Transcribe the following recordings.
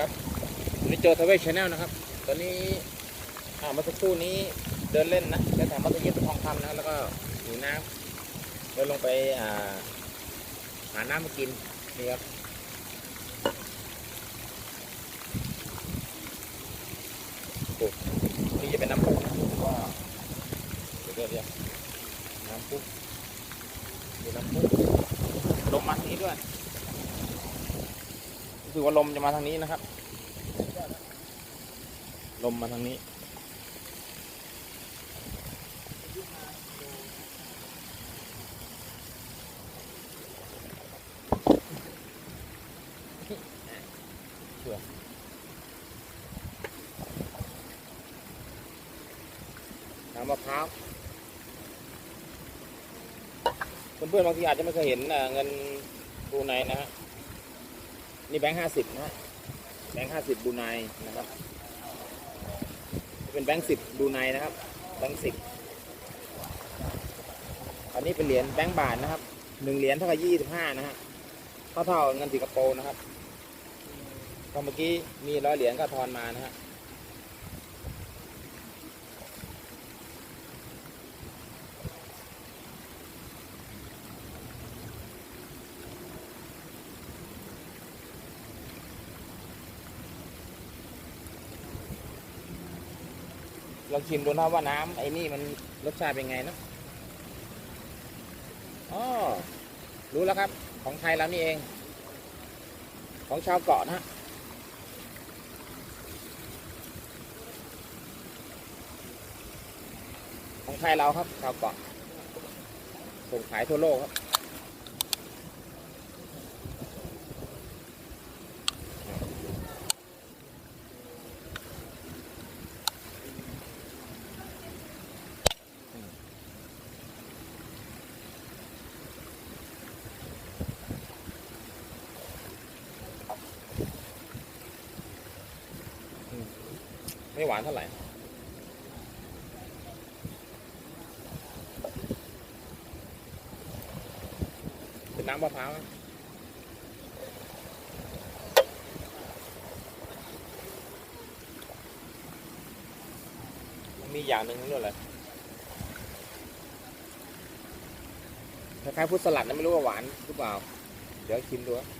ครับนนี้เจทาวเวชแนลนะครับ ตอนนี้อ่ามื่อสักครู่นี้เดินเล่นนะแถวมัธยิดทองคำนะแล้วก็หิวน้ำเลยลงไปอ่าหาน้ำมากินนี่ครับโอ้นี่จะเป็นน้ำพุนะว่าเดี๋ยวเดี๋ยวเดี๋ยวน้ำพุดูน้ำพุลมมาทางนี้ด้วย รู้สึกว่าลมจะมาทางนี้นะครับ ลมมาทางนี้เชื่อน้ำมะพร้าวเพื่อนๆบางทีอาจจะไม่เคยเห็นเงินบรูไนนะฮะ นี่แบงค์ห้าสิบนะฮะแบงค์ห้าสิบบูไนนะครับ เป็นแบงค์สิบบูไนนะครับ แบงค์สิบอันนี้เป็นเหรียญแบงค์บาทนะครับหนึ่งเหรียญเท่ากับยี่สิบห้านะฮะเท่าเท่าเงินสิงคโปร์นะครับก็เมื่อกี้มีร้อยเหรียญก็ทอนมานะฮะ องชิมดูนะว่าน้ำไอ้นี่มันรสชาติเป็นไงนะอ๋อรู้แล้วครับ ของไทยเรานี่เอง ของชาวเกาะนะฮะของไทยเราครับชาวเกาะส่งขายทั่วโลกครับ ไม่หวานเท่าไหร่เป็นน้ำมะพร้าวมันมีอย่างหนึ่งด้วยแหละคล้ายๆพุทธสลัดนะไม่รู้ว่าหวานหรือเปล่า เดี๋ยวชิมดูนะอื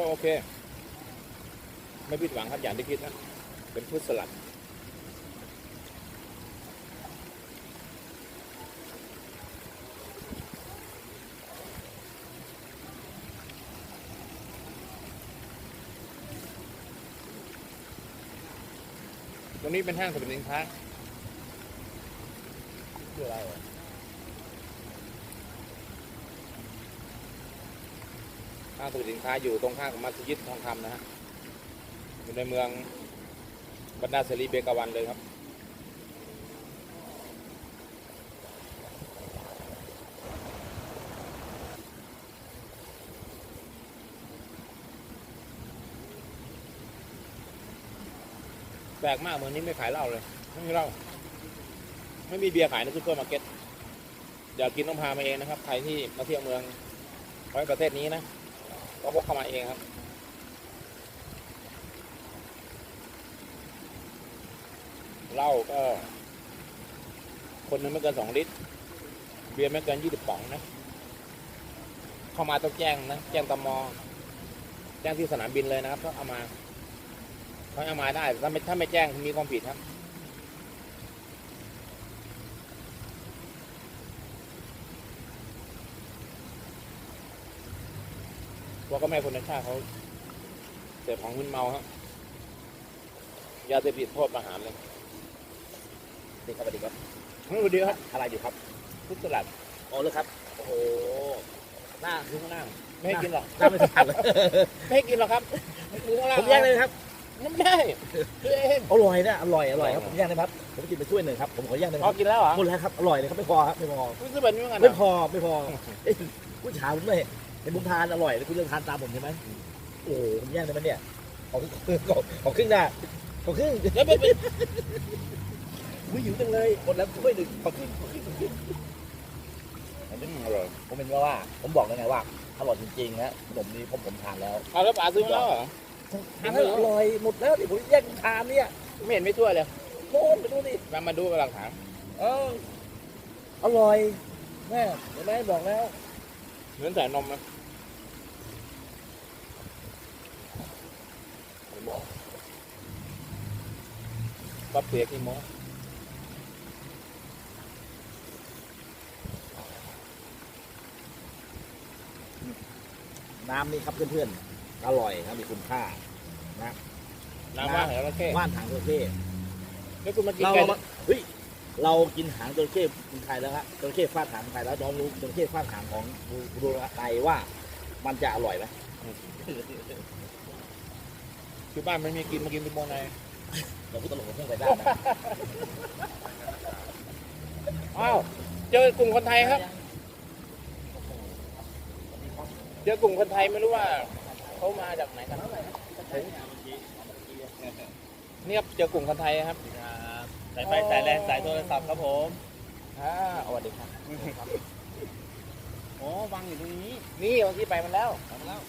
ก็โอเค ไม่ผิดหวังครับอย่างที่คิดนะ เป็นพืชสลัดตรงนี้เป็นห้างสรรพสินค้าคืออะไรวะ ห้างสรรพสินค้าอยู่ตรงข้ามกับมัสยิดทองคำนะฮะอยู่ในเมืองบรรดาเสรีเบกาวันเลยครับแปลกมากเมืองนี้ไม่ขายเหล้าเลยไม่มีเหล้าไม่มีเบียร์ขายในซูเปอร์มาร์เก็ตอยากกินต้องพามาเองนะครับใครที่มาเที่ยวเมืองไว้ประเทศนี้นะ ก็พกเข้ามาเองครับเหล้าก็ คนนึงไม่เกินสองลิตร เบียร์ไม่เกินยี่สิบป๋องนะ เข้ามาต้องแจ้งนะ แจ้งตมแจ้งที่สนามบินเลยนะครับถ้าเอามาเขาเอามาได้ถ้าไม่ถ้าไม่แจ้งมีความผิดครับ ว่าก็แม่คนในชาติเขาเสพของมึนเมาครับยาเสพติดโทษประหารเลยดีครับสวัสดีครับสวัสดีครับอะไรอยู่ครับพุทธสลัดอ๋อเลยครับ โอ้โหหน้าคือข้างล่างไม่ให้กินหรอกน้ำไม่สะอาดเลยไม่ให้กินหรอกครับคือข้างล่างผมแยกเลยครับไม่ได้ตัวเองอร่อยนะอร่อยอร่อยครับผมย่างได้ครับผมกินไปถ้วยหนึ่งครับผมขอย่างได้ไหมพคอรับกินแล้วเหรอหมดแล้วครับอร่อยเลยครับไม่พอครับไม่พอไม่ซื้อแบบนี้เหมือนกันไม่นะพอไม่พอเอ้ยผู้ชายผมเลย เห็นผมทานอร่อยแล้วคุณจะทานตามผมใช่ไหมโอ้โหผมย่างได้ไหมเนี่ยขอครึ่งขอครึ่งได้ขอครึ่งแล้วเป็นไม่หิวจังเลยหมดแล้วถ้วยหนึ่งขอครึ่งขอครึ่งขอครึ่งอร่อยผมเป็นว่าว่าผมบอกแล้วไงว่าอร่อยจริงๆนะขนมนี้ผมผมทานแล้วเอาแล้วป๋าซื้อมาแล้วเหรอทานแล้วอร่อยหมดแล้วนี่ผมแยกทานเนี่ยไม่เห็นไม่ทั่วเลยโน่นไปดูนี่มามาดูกับหลักฐานเอออร่อยแม่เห็นไหมบอกแล้ว เหมือนใส่นมนะปั๊บเปียกกี่โมงน้ำนี่ครับเพื่อนๆ อร่อยครับมีคุณค่าน้ำว่าเหรอแล้วแค่ว่านหางจระเข้แล้วคุณมากินเรากันเอามาเฮ้ย เรากินหางจระเข้คนไทยแล้วฮะจระเข้ฟาดหางคนไทยแล้วน้องรู้จระเข้ฟาดหางของบูรไทยว่า มันจะอร่อยไหมคือบ้านไม่มีกินมากินที่โมไนเราพูดตลกกับเพื่อนไปได้นะอ้าวเจอกลุ่มคนไทยครับ เจอกลุ่มคนไทยไม่รู้ว่าเขามาจากไหนกันเนี่ยครับเจอกลุ่มคนไทยครับ สายไฟสายแรงสายโทรศัพท์ครับผมอ่าสวัสดีครับโอ้วางอยู่ตรงนี้ นี่เมื่อกี้ไปมันแล้ว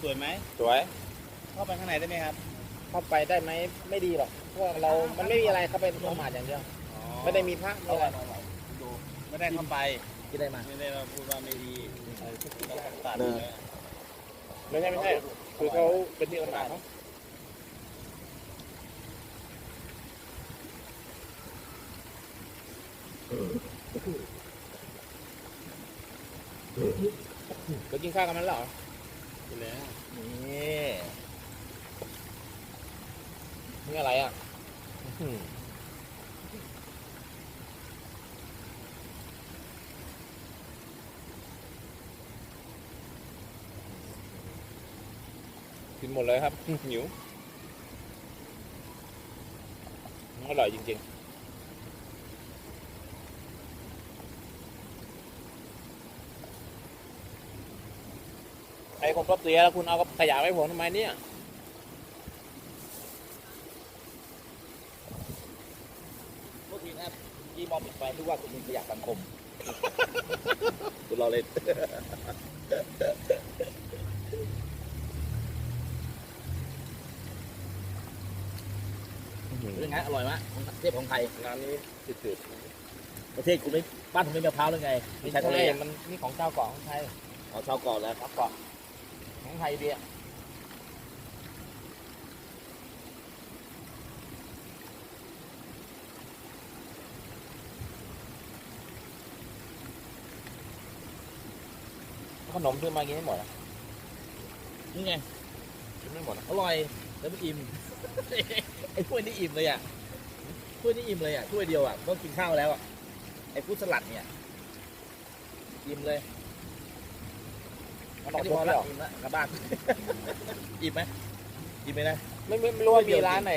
สวยไหม สวย เข้าไปข้างในได้ไหมครับ เข้าไปได้ไหมไม่ดีหรอกเพราะว่าเรา มันไม่มีอะไรเข้าไปละหมาดอย่างเดียวไม่ได้มีพระไม่ได้ดูไม่ได้เข้าไปกินได้มา ไม่ได้มาพูดว่าไม่ดีอะไรที่เราตัดเออไม่ใช่ไม่ใช่ คือเขาเป็นที่ละหมาดเขาไปกินข้าวกันมันเหรอไปแล้วนี่นี่อะไรอะกินหมดเลยครับหิวอร่อยจริงๆ ไอ้คนก็เสียแล้วคุณเอาขยะไว้ผมทำไมเนี่ยโทษทีนะครับยี่มองปิดไฟที่ว่าคุณมีขยะสังคม คุณรอเล่นเป็นไงอร่อยไหมของประเทศของไทยงานนี้จืดประเทศคุณไม่บ้านคุณไม่มีมะพร้าวหรือไงๆไม่ใช่ทะเลใช่อะมันนี่ของเจ้าเกาะของไทยเอาชาวเกาะแล้วเจ้าเกาะ ของไทยเดียขนมซื้อมากินให้หมดอะนี่ไงกินไม่หมดอะอร่อยแล้วไม่อิ่ม ไอ้ถ้วยนี่อิ่มเลยอะถ้วยนี่อิ่มเลยอะถ้วยเดียวอะต้องกินข้าวแล้วอะไอ้ฟู้ดสลัดเนี่ยอิ่มเลย ขนแค่มนี้พพออแล้แล้ววอิ่มแล้วกลับบ้าน อิ่มไหมอิ่มไหมนะ ไม่ไม่ไม่รู้ว่ามีร้านไหน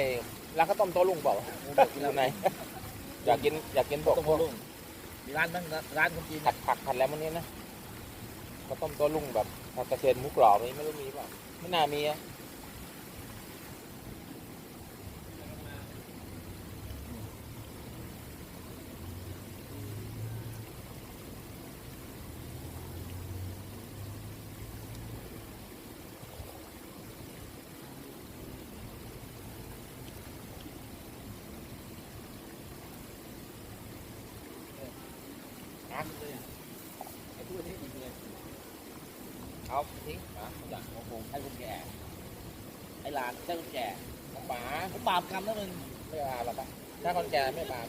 ร้านข้าวต้มโต๊ะลุงเปล่าอยู่ไหนอยากกินอยากกินพวกต้มพวกลุงมีร้านบ้างนะร้านคนจีนผัดผักผัดแล้วมันนี้นะข้าวต้มโต๊ะลุงแบบผัดกระเทียมหมูกรอบนี่ไม่รู้มีเปล่าไม่น่ามีอะนะ ไอ้ถ้วยนี่อิ่มเลย เอาทิ้งนะจากของผมให้คุณแก่ไอ้หลานเจ้าแก่ของหมาผมบาปกรรมนะมึงไม่บาปหรอกปะถ้าคนแก่ไม่บาป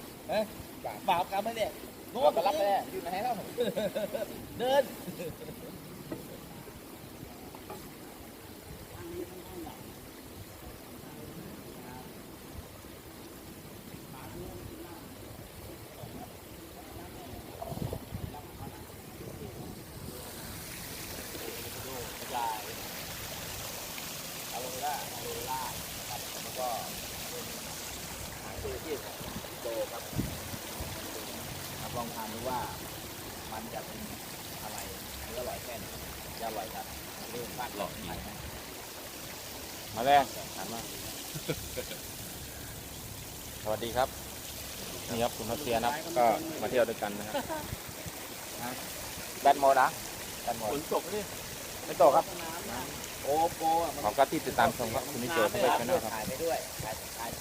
บาปบาปกรรมไหมเนี่ยรู้ว่านก็รับไปแล้วอยู่ไหนแล้วเดินลายอะโลล่าอะโลล่าครับแล้วก็ มือที่โตครับครับลองทานดูว่ามันจะเป็นอะไรหรืออร่อยแค่ไหนจะอร่อยครับเรื่องมากหลอกดีนะ มาแล้วหันมา สวัสดีครับนี่ครับคุณนักเรียนนะครับก็มาเที่ยวด้วยกันนะครับนะแบนโมดนะแบนโมดฝนตกนี่ไม่ตกครับ โอโปอะมันขอบคุณที่ติดตามชมครับ คุณนิโจทย์ถ่เพื่อนชาแนลครับายไปด้วยถ่ายถ่าย